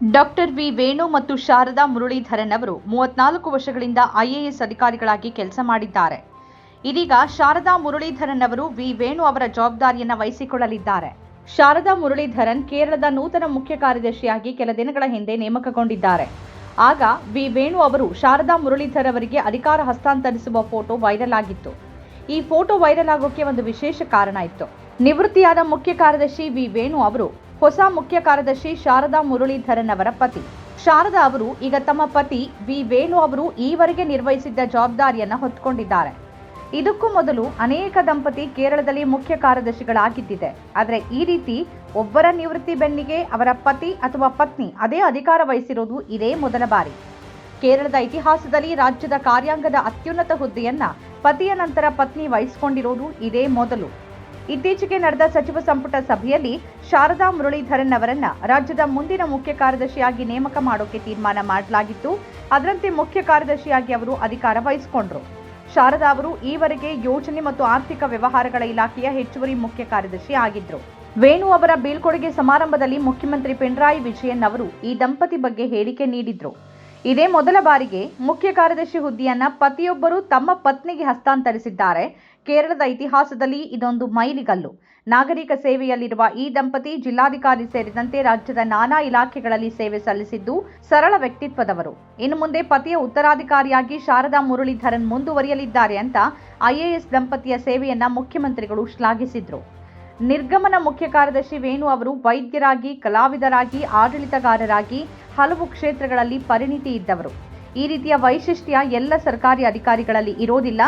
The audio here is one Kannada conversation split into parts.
ಡಾಕ್ಟರ್ ವಿ ವೇಣು ಮತ್ತು ಶಾರದಾ ಮುರಳೀಧರನ್ ಅವರು ಮೂವತ್ನಾಲ್ಕು ವರ್ಷಗಳಿಂದ ಐಎಎಸ್ ಅಧಿಕಾರಿಗಳಾಗಿ ಕೆಲಸ ಮಾಡಿದ್ದಾರೆ. ಇದೀಗ ಶಾರದಾ ಮುರಳೀಧರನ್ ಅವರು ವಿ ವೇಣು ಅವರ ಜವಾಬ್ದಾರಿಯನ್ನು ವಹಿಸಿಕೊಳ್ಳಲಿದ್ದಾರೆ. ಶಾರದಾ ಮುರಳೀಧರನ್ ಕೇರಳದ ನೂತನ ಮುಖ್ಯ ಕಾರ್ಯದರ್ಶಿಯಾಗಿ ಕೆಲ ದಿನಗಳ ಹಿಂದೆ ನೇಮಕಗೊಂಡಿದ್ದಾರೆ. ಆಗ ವಿ ವೇಣು ಅವರು ಶಾರದಾ ಮುರಳೀಧರ್ ಅವರಿಗೆ ಅಧಿಕಾರ ಹಸ್ತಾಂತರಿಸುವ ಫೋಟೋ ವೈರಲ್ ಆಗಿತ್ತು. ಈ ಫೋಟೋ ವೈರಲ್ ಆಗೋಕ್ಕೆ ಒಂದು ವಿಶೇಷ ಕಾರಣ ಇತ್ತು. ನಿವೃತ್ತಿಯಾದ ಮುಖ್ಯ ಕಾರ್ಯದರ್ಶಿ ವಿ ವೇಣು ಅವರು ಹೊಸ ಮುಖ್ಯ ಕಾರ್ಯದರ್ಶಿ ಶಾರದಾ ಮುರಳೀಧರನ್ ಅವರ ಪತಿ. ಶಾರದಾ ಅವರು ಈಗ ತಮ್ಮ ಪತಿ ವಿ. ವೇಣು ಅವರು ಈವರೆಗೆ ನಿರ್ವಹಿಸಿದ್ದ ಜವಾಬ್ದಾರಿಯನ್ನ ಹೊತ್ಕೊಂಡಿದ್ದಾರೆ ಇದಕ್ಕೂ ಮೊದಲು ಅನೇಕ ದಂಪತಿ ಕೇರಳದಲ್ಲಿ ಮುಖ್ಯ ಕಾರ್ಯದರ್ಶಿಗಳಾಗಿದ್ದಿದೆ. ಆದರೆ ಈ ರೀತಿ ಒಬ್ಬರ ನಿವೃತ್ತಿ ಬೆನ್ನಿಗೆ ಅವರ ಪತಿ ಅಥವಾ ಪತ್ನಿ ಅದೇ ಅಧಿಕಾರ ವಹಿಸಿರುವುದು ಇದೇ ಮೊದಲ ಬಾರಿ. ಕೇರಳದ ಇತಿಹಾಸದಲ್ಲಿ ರಾಜ್ಯದ ಕಾರ್ಯಾಂಗದ ಅತ್ಯುನ್ನತ ಹುದ್ದೆಯನ್ನ ಪತಿಯ ನಂತರ ಪತ್ನಿ ವಹಿಸಿಕೊಂಡಿರುವುದು ಇದೇ ಮೊದಲು. ಇತ್ತೀಚೆಗೆ ನಡೆದ ಸಚಿವ ಸಂಪುಟ ಸಭೆಯಲ್ಲಿ ಶಾರದಾ ಮುರಳೀಧರನ್ ಅವರನ್ನ ರಾಜ್ಯದ ಮುಂದಿನ ಮುಖ್ಯ ಕಾರ್ಯದರ್ಶಿಯಾಗಿ ನೇಮಕ ಮಾಡೋಕೆ ತೀರ್ಮಾನ ಮಾಡಲಾಗಿತ್ತು. ಅದರಂತೆ ಮುಖ್ಯ ಕಾರ್ಯದರ್ಶಿಯಾಗಿ ಅವರು ಅಧಿಕಾರ ವಹಿಸಿಕೊಂಡ್ರು. ಶಾರದಾ ಅವರು ಈವರೆಗೆ ಯೋಜನೆ ಮತ್ತು ಆರ್ಥಿಕ ವ್ಯವಹಾರಗಳ ಇಲಾಖೆಯ ಹೆಚ್ಚುವರಿ ಮುಖ್ಯ ಕಾರ್ಯದರ್ಶಿ ಆಗಿದ್ರು. ವೇಣು ಅವರ ಬೀಳ್ಕೊಡುಗೆ ಸಮಾರಂಭದಲ್ಲಿ ಮುಖ್ಯಮಂತ್ರಿ ಪಿಣರಾಯಿ ವಿಜಯನ್ ಅವರು ಈ ದಂಪತಿ ಬಗ್ಗೆ ಹೇಳಿಕೆ ನೀಡಿದ್ರು. ಇದೇ ಮೊದಲ ಬಾರಿಗೆ ಮುಖ್ಯ ಕಾರ್ಯದರ್ಶಿ ಹುದ್ದೆಯನ್ನ ಪತಿಯೊಬ್ಬರು ತಮ್ಮ ಪತ್ನಿಗೆ ಹಸ್ತಾಂತರಿಸಿದ್ದಾರೆ. ಕೇರಳದ ಇತಿಹಾಸದಲ್ಲಿ ಇದೊಂದು ಮೈಲಿಗಲ್ಲು. ನಾಗರಿಕ ಸೇವೆಯಲ್ಲಿರುವ ಈ ದಂಪತಿ ಜಿಲ್ಲಾಧಿಕಾರಿ ಸೇರಿದಂತೆ ರಾಜ್ಯದ ನಾನಾ ಇಲಾಖೆಗಳಲ್ಲಿ ಸೇವೆ ಸಲ್ಲಿಸಿದ್ದು ಸರಳ ವ್ಯಕ್ತಿತ್ವದವರು. ಇನ್ನು ಮುಂದೆ ಪತಿಯ ಉತ್ತರಾಧಿಕಾರಿಯಾಗಿ ಶಾರದಾ ಮುರಳೀಧರನ್ ಮುಂದುವರಿಯಲಿದ್ದಾರೆ ಅಂತ ಐಎಎಸ್ ದಂಪತಿಯ ಸೇವೆಯನ್ನ ಮುಖ್ಯಮಂತ್ರಿಗಳು ಶ್ಲಾಘಿಸಿದ್ರು. ನಿರ್ಗಮನ ಮುಖ್ಯ ಕಾರ್ಯದರ್ಶಿ ವೇಣು ಅವರು ವೈದ್ಯರಾಗಿ, ಕಲಾವಿದರಾಗಿ, ಆಡಳಿತಗಾರರಾಗಿ ಹಲವು ಕ್ಷೇತ್ರಗಳಲ್ಲಿ ಪರಿಣಿತಿ ಇದ್ದವರು. ಈ ರೀತಿಯ ವೈಶಿಷ್ಟ್ಯ ಎಲ್ಲ ಸರ್ಕಾರಿ ಅಧಿಕಾರಿಗಳಲ್ಲಿ ಇರೋದಿಲ್ಲ.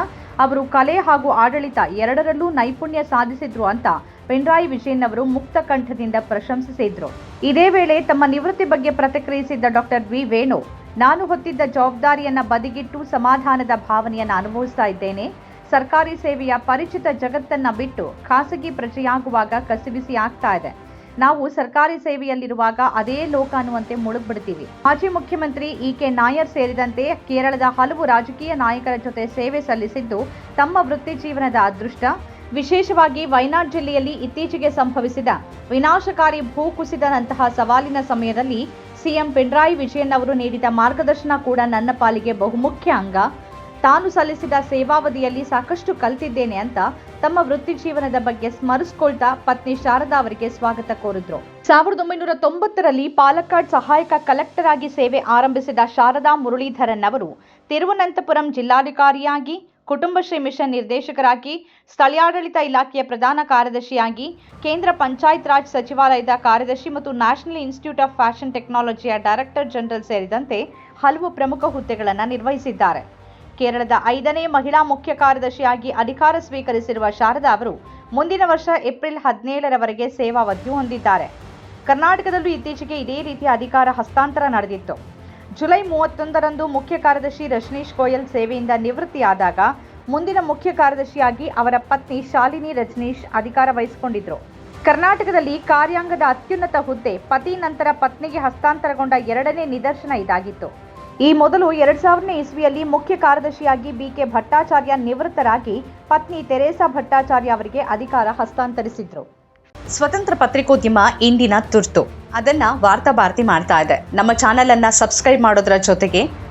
ಅವರು ಕಲೆ ಹಾಗೂ ಆಡಳಿತ ಎರಡರಲ್ಲೂ ನೈಪುಣ್ಯ ಸಾಧಿಸಿದ್ರು ಅಂತ ಪಿಣರಾಯಿ ವಿಜಯನ್ ಅವರು ಮುಕ್ತ ಕಂಠದಿಂದ ಪ್ರಶಂಸಿಸಿದ್ರು. ಇದೇ ವೇಳೆ ತಮ್ಮ ನಿವೃತ್ತಿ ಬಗ್ಗೆ ಪ್ರತಿಕ್ರಿಯಿಸಿದ್ದ ಡಾಕ್ಟರ್ ವಿ ವೇಣು, ನಾನು ಹೊತ್ತಿದ್ದ ಜವಾಬ್ದಾರಿಯನ್ನ ಬದಿಗಿಟ್ಟು ಸಮಾಧಾನದ ಭಾವನೆಯನ್ನು ಅನುಭವಿಸ್ತಾ ಇದ್ದೇನೆ. ಸರ್ಕಾರಿ ಸೇವೆಯ ಪರಿಚಿತ ಜಗತ್ತನ್ನ ಬಿಟ್ಟು ಖಾಸಗಿ ಪ್ರಜೆಯಾಗುವಾಗ ಕಸಿವಿಸಿ ಆಗ್ತಾ ಇದೆ. ನಾವು ಸರ್ಕಾರಿ ಸೇವೆಯಲ್ಲಿರುವಾಗ ಅದೇ ಲೋಕ ಅನ್ನುವಂತೆ ಮುಳುಗ್ಬಿಡ್ತೀವಿ. ಮಾಜಿ ಮುಖ್ಯಮಂತ್ರಿ ಇ ಕೆ ನಾಯರ್ ಸೇರಿದಂತೆ ಕೇರಳದ ಹಲವು ರಾಜಕೀಯ ನಾಯಕರ ಜೊತೆ ಸೇವೆ ಸಲ್ಲಿಸಿದ್ದು ತಮ್ಮ ವೃತ್ತಿ ಜೀವನದ ಅದೃಷ್ಟ. ವಿಶೇಷವಾಗಿ ವಯನಾಡ್ ಜಿಲ್ಲೆಯಲ್ಲಿ ಇತ್ತೀಚೆಗೆ ಸಂಭವಿಸಿದ ವಿನಾಶಕಾರಿ ಭೂಕುಸಿತದಂತಹ ಸವಾಲಿನ ಸಮಯದಲ್ಲಿ ಸಿಎಂ ಪಿಣರಾಯಿ ವಿಜಯನ್ ಅವರು ನೀಡಿದ ಮಾರ್ಗದರ್ಶನ ಕೂಡ ನನ್ನ ಪಾಲಿಗೆ ಬಹುಮುಖ್ಯ ಅಂಗ. ತಾನು ಸಲ್ಲಿಸಿದ ಸೇವಾವಧಿಯಲ್ಲಿ ಸಾಕಷ್ಟು ಕಲ್ತಿದ್ದೇನೆ ಅಂತ ತಮ್ಮ ವೃತ್ತಿ ಜೀವನದ ಬಗ್ಗೆ ಸ್ಮರಿಸಿಕೊಳ್ತಾ ಪತ್ನಿ ಶಾರದಾ ಅವರಿಗೆ ಸ್ವಾಗತ ಕೋರಿದ್ರು. ಸಾವಿರದ ಒಂಬೈನೂರ ತೊಂಬತ್ತರಲ್ಲಿ ಪಾಲಕ್ಕಾಡ್ ಸಹಾಯಕ ಕಲೆಕ್ಟರ್ ಆಗಿ ಸೇವೆ ಆರಂಭಿಸಿದ ಶಾರದಾ ಮುರಳೀಧರನ್ ಅವರು ತಿರುವನಂತಪುರಂ ಜಿಲ್ಲಾಧಿಕಾರಿಯಾಗಿ, ಕುಟುಂಬಶ್ರೀ ಮಿಷನ್ ನಿರ್ದೇಶಕರಾಗಿ, ಸ್ಥಳೀಯಾಡಳಿತ ಇಲಾಖೆಯ ಪ್ರಧಾನ ಕಾರ್ಯದರ್ಶಿಯಾಗಿ, ಕೇಂದ್ರ ಪಂಚಾಯತ್ ರಾಜ್ ಸಚಿವಾಲಯದ ಕಾರ್ಯದರ್ಶಿ ಮತ್ತು ನ್ಯಾಷನಲ್ ಇನ್ಸ್ಟಿಟ್ಯೂಟ್ ಆಫ್ ಫ್ಯಾಷನ್ ಟೆಕ್ನಾಲಜಿಯ ಡೈರೆಕ್ಟರ್ ಜನರಲ್ ಸೇರಿದಂತೆ ಹಲವು ಪ್ರಮುಖ ಹುದ್ದೆಗಳನ್ನು ನಿರ್ವಹಿಸಿದ್ದಾರೆ. ಕೇರಳದ ಐದನೇ ಮಹಿಳಾ ಮುಖ್ಯ ಕಾರ್ಯದರ್ಶಿಯಾಗಿ ಅಧಿಕಾರ ಸ್ವೀಕರಿಸಿರುವ ಶಾರದಾ ಅವರು ಮುಂದಿನ ವರ್ಷ ಏಪ್ರಿಲ್ ಹದಿನೇಳರವರೆಗೆ ಸೇವಾವಧಿ ಹೊಂದಿದ್ದಾರೆ. ಕರ್ನಾಟಕದಲ್ಲೂ ಇತ್ತೀಚೆಗೆ ಇದೇ ರೀತಿಯ ಅಧಿಕಾರ ಹಸ್ತಾಂತರ ನಡೆದಿತ್ತು. ಜುಲೈ ಮೂವತ್ತೊಂದರಂದು ಮುಖ್ಯ ಕಾರ್ಯದರ್ಶಿ ರಜನೀಶ್ ಗೋಯಲ್ ಸೇವೆಯಿಂದ ನಿವೃತ್ತಿಯಾದಾಗ ಮುಂದಿನ ಮುಖ್ಯ ಕಾರ್ಯದರ್ಶಿಯಾಗಿ ಅವರ ಪತ್ನಿ ಶಾಲಿನಿ ರಜನೀಶ್ ಅಧಿಕಾರ ವಹಿಸಿಕೊಂಡಿದ್ದರು ಕರ್ನಾಟಕದಲ್ಲಿ ಕಾರ್ಯಾಂಗದ ಅತ್ಯುನ್ನತ ಹುದ್ದೆ, ಪತಿ ನಂತರ ಪತ್ನಿಗೆ ಹಸ್ತಾಂತರಗೊಂಡ ಎರಡನೇ ನಿದರ್ಶನ ಇದಾಗಿತ್ತು. ಈ ಮೊದಲು ಎರಡ್ ಸಾವಿರನೇ ಇಸ್ವಿಯಲ್ಲಿ ಮುಖ್ಯ ಕಾರ್ಯದರ್ಶಿಯಾಗಿ ಬಿಕೆ ಭಟ್ಟಾಚಾರ್ಯ ನಿವೃತ್ತರಾಗಿ ಪತ್ನಿ ತೆರೇಸಾ ಭಟ್ಟಾಚಾರ್ಯ ಅವರಿಗೆ ಅಧಿಕಾರ ಹಸ್ತಾಂತರಿಸಿದ್ರು. ಸ್ವತಂತ್ರ ಪತ್ರಿಕೋದ್ಯಮ ಇಂದಿನ ತುರ್ತು. ಅದನ್ನ ವಾರ್ತಾ ಭಾರತಿ ಮಾಡ್ತಾ ಇದೆ. ನಮ್ಮ ಚಾನೆಲ್ ಅನ್ನ ಸಬ್ಸ್ಕ್ರೈಬ್ ಮಾಡೋದ್ರ ಜೊತೆಗೆ